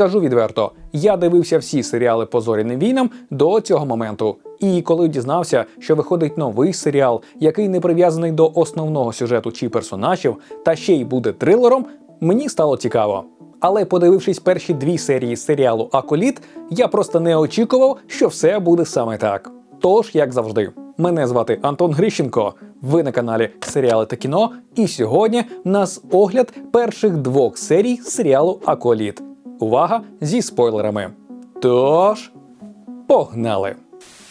Скажу відверто, я дивився всі серіали по зоряним війнам до цього моменту. І коли дізнався, що виходить новий серіал, який не прив'язаний до основного сюжету чи персонажів, та ще й буде трилером, мені стало цікаво. Але подивившись перші дві серії серіалу Аколіт, я просто не очікував, що все буде саме так. Тож, як завжди, мене звати Антон Грищенко. Ви на каналі Серіали та кіно. І сьогодні в нас огляд перших двох серій серіалу Аколіт. Увага зі спойлерами. Тож, погнали!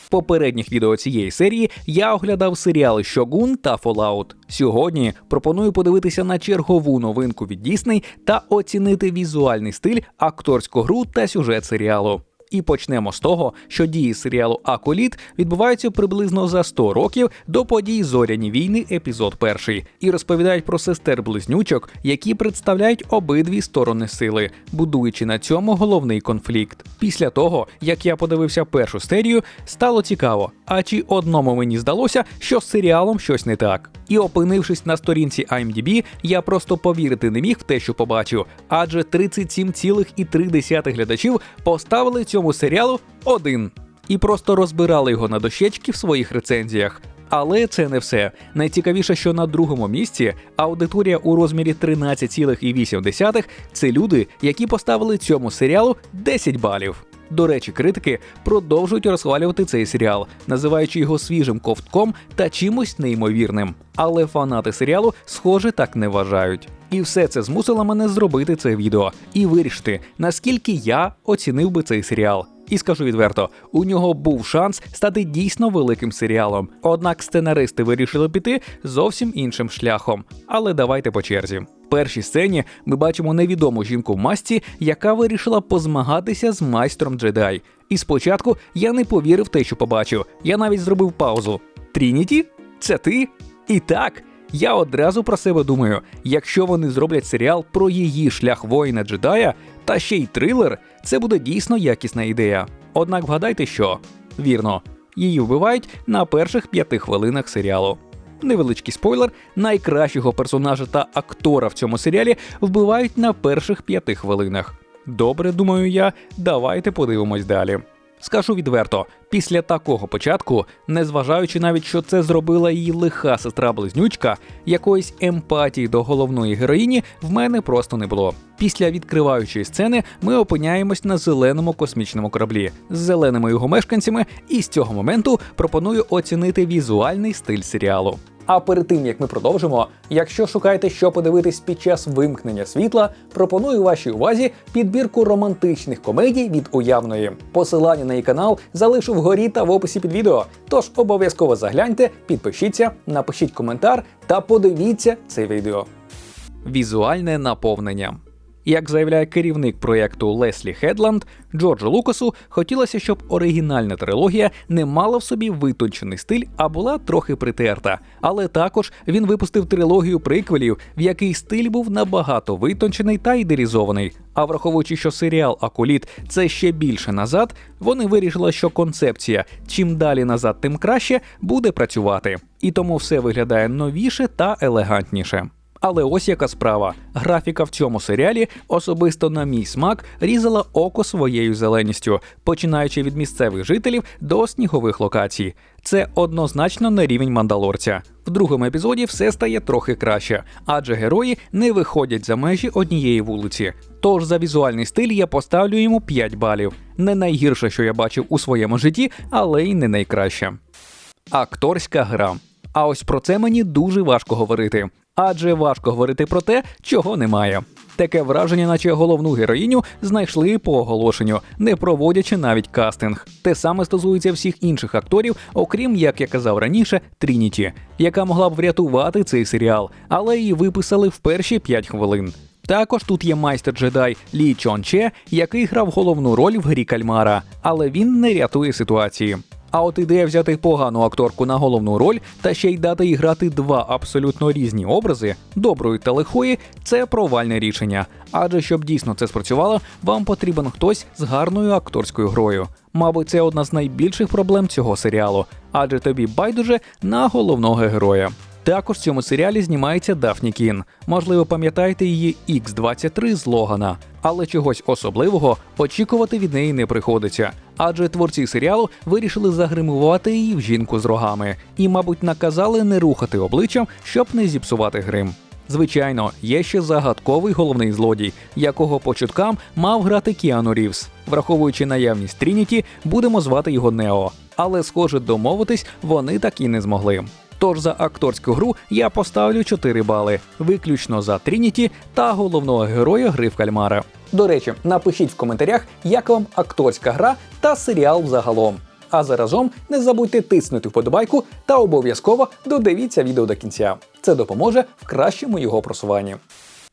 Попередніх відео цієї серії я оглядав серіали Шогун та Fallout. Сьогодні пропоную подивитися на чергову новинку від Disney та оцінити візуальний стиль, акторську гру та сюжет серіалу. І почнемо з того, що дії серіалу Аколіт відбуваються приблизно за 100 років до подій Зоряні війни, епізод перший, і розповідають про сестер близнючок, які представляють обидві сторони сили, будуючи на цьому головний конфлікт. Після того, як я подивився першу серію, стало цікаво, а чи одному мені здалося, що з серіалом щось не так. І опинившись на сторінці IMDb, я просто повірити не міг в те, що побачив, адже 37,3 глядачів поставили цьому серіалу один і просто розбирали його на дощечки в своїх рецензіях. Але це не все. Найцікавіше, що на другому місці аудиторія у розмірі 13,8 – це люди, які поставили цьому серіалу 10 балів. До речі, критики продовжують розхвалювати цей серіал, називаючи його свіжим ковтком та чимось неймовірним. Але фанати серіалу, схоже, так не вважають. І все це змусило мене зробити це відео і вирішити, наскільки я оцінив би цей серіал. І скажу відверто, у нього був шанс стати дійсно великим серіалом. Однак сценаристи вирішили піти зовсім іншим шляхом. Але давайте по черзі. В першій сцені ми бачимо невідому жінку в масці, яка вирішила позмагатися з майстром джедай. І спочатку я не повірив те, що побачив. Я навіть зробив паузу. Трініті? Це ти? І так. Я одразу про себе думаю: якщо вони зроблять серіал про її шлях воїна джедая та ще й трилер, це буде дійсно якісна ідея. Однак вгадайте, що вірно, її вбивають на перших п'яти хвилинах серіалу. Невеличкий спойлер: найкращого персонажа та актора в цьому серіалі вбивають на перших п'яти хвилинах. Добре, думаю я, давайте подивимось далі. Скажу відверто, після такого початку, незважаючи навіть, що це зробила її лиха сестра-близнючка, якоїсь емпатії до головної героїні в мене просто не було. Після відкриваючої сцени ми опиняємось на зеленому космічному кораблі з зеленими його мешканцями, і з цього моменту пропоную оцінити візуальний стиль серіалу. А перед тим як ми продовжимо, якщо шукаєте, що подивитись під час вимкнення світла, пропоную вашій увазі підбірку романтичних комедій від уявної. Посилання на її канал залишу вгорі та в описі під відео. Тож обов'язково загляньте, підпишіться, напишіть коментар та подивіться це відео. Візуальне наповнення. Як заявляє керівник проєкту Леслі Хедланд, Джорджу Лукасу хотілося, щоб оригінальна трилогія не мала в собі витончений стиль, а була трохи притерта. Але також він випустив трилогію приквелів, в який стиль був набагато витончений та ідеалізований. А враховуючи, що серіал Акуліт це ще більше назад, вони вирішили, що концепція чим далі назад, тим краще буде працювати. І тому все виглядає новіше та елегантніше. Але ось яка справа. Графіка в цьому серіалі особисто на мій смак різала око своєю зеленістю, починаючи від місцевих жителів до снігових локацій. Це однозначно не рівень мандалорця. В другому епізоді все стає трохи краще, адже герої не виходять за межі однієї вулиці. Тож за візуальний стиль я поставлю йому 5 балів. Не найгірше, що я бачив у своєму житті, але й не найкраще. Акторська гра. А ось про це мені дуже важко говорити адже важко говорити про те, чого немає. Таке враження, наче головну героїню знайшли по оголошенню, не проводячи навіть кастинг. Те саме стосується всіх інших акторів, окрім як я казав раніше, Трініті, яка могла б врятувати цей серіал, але її виписали в перші 5 хвилин. Також тут є майстер джедай Лі Чон Че, який грав головну роль в грі кальмара, але він не рятує ситуації. А от ідея взяти погану акторку на головну роль та ще й дати їй грати два абсолютно різні образи доброї та лихої це провальне рішення. Адже щоб дійсно це спрацювало, вам потрібен хтось з гарною акторською грою. Мабуть, це одна з найбільших проблем цього серіалу, адже тобі байдуже на головного героя. Також в цьому серіалі знімається Дафні Кін. Можливо, пам'ятаєте її X-23 з Логана, але чогось особливого очікувати від неї не приходиться. Адже творці серіалу вирішили загримувати її в жінку з рогами і, мабуть, наказали не рухати обличчям, щоб не зіпсувати грим. Звичайно, є ще загадковий головний злодій, якого по чуткам мав грати Кіану Рівс. Враховуючи наявність Трініті, будемо звати його Нео. Але, схоже, домовитись вони так і не змогли. Тож за акторську гру я поставлю 4 бали, виключно за Трініті та головного героя гри в кальмара. До речі, напишіть в коментарях, як вам акторська гра та серіал взагалом. А заразом не забудьте тиснути вподобайку та обов'язково додивіться відео до кінця. Це допоможе в кращому його просуванні.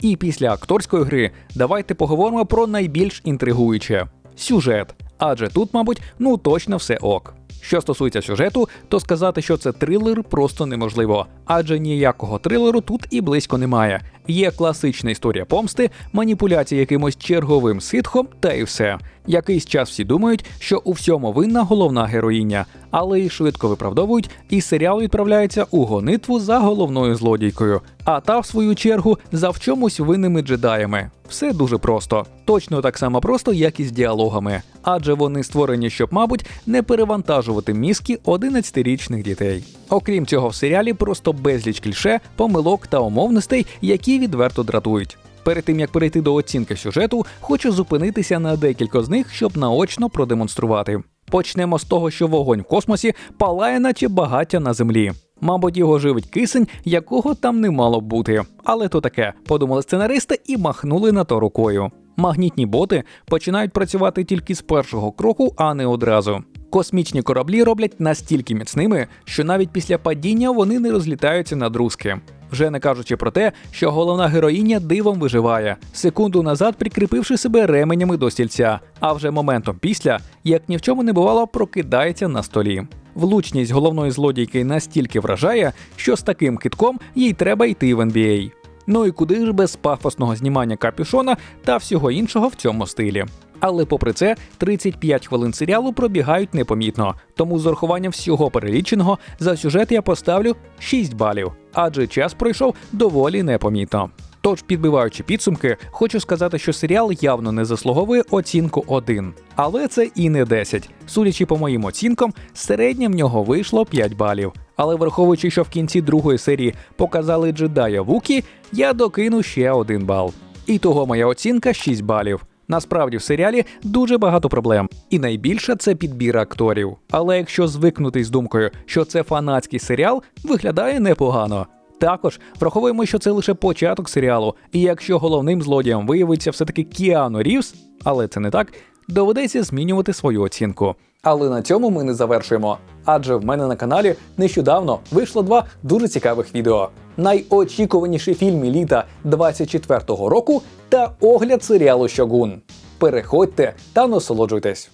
І після акторської гри давайте поговоримо про найбільш інтригуюче сюжет. Адже тут, мабуть, ну точно все ок. Що стосується сюжету, то сказати, що це трилер, просто неможливо, адже ніякого трилеру тут і близько немає. Є класична історія помсти, маніпуляції якимось черговим ситхом, та й все. Якийсь час всі думають, що у всьому винна головна героїня, але її швидко виправдовують, і серіал відправляється у гонитву за головною злодійкою. А та, в свою чергу, за в чомусь винними джедаями. Все дуже просто, точно так само просто, як і з діалогами, адже вони створені, щоб, мабуть, не перевантажувати мізки 11-річних дітей. Окрім цього, в серіалі просто безліч кліше, помилок та умовностей, які відверто дратують. Перед тим як перейти до оцінки сюжету, хочу зупинитися на декілька з них, щоб наочно продемонструвати. Почнемо з того, що вогонь в космосі палає, наче багаття на землі. Мабуть, його живить кисень, якого там не мало бути. Але то таке, подумали сценаристи і махнули на то рукою. Магнітні боти починають працювати тільки з першого кроку, а не одразу. Космічні кораблі роблять настільки міцними, що навіть після падіння вони не розлітаються на друзки. Вже не кажучи про те, що головна героїня дивом виживає, секунду назад прикріпивши себе ременями до стільця, а вже моментом після, як ні в чому не бувало, прокидається на столі. Влучність головної злодійки настільки вражає, що з таким хитком їй треба йти в NBA. Ну і куди ж без пафосного знімання капюшона та всього іншого в цьому стилі. Але попри це, 35 хвилин серіалу пробігають непомітно, тому з урахуванням всього переліченого за сюжет я поставлю 6 балів, адже час пройшов доволі непомітно. Тож, підбиваючи підсумки, хочу сказати, що серіал явно не заслуговує оцінку 1. Але це і не 10. Судячи по моїм оцінкам, середнє в нього вийшло 5 балів. Але враховуючи, що в кінці другої серії показали джедая Вукі, я докину ще один бал. І того моя оцінка 6 балів. Насправді в серіалі дуже багато проблем, і найбільше це підбір акторів. Але якщо звикнути з думкою, що це фанатський серіал, виглядає непогано. Також враховуємо, що це лише початок серіалу, і якщо головним злодієм виявиться все-таки Кіану Рівс, але це не так, доведеться змінювати свою оцінку. Але на цьому ми не завершуємо. Адже в мене на каналі нещодавно вийшло два дуже цікавих відео: найочікуваніший фільм літа 24-го року та огляд серіалу Щогун. Переходьте та насолоджуйтесь.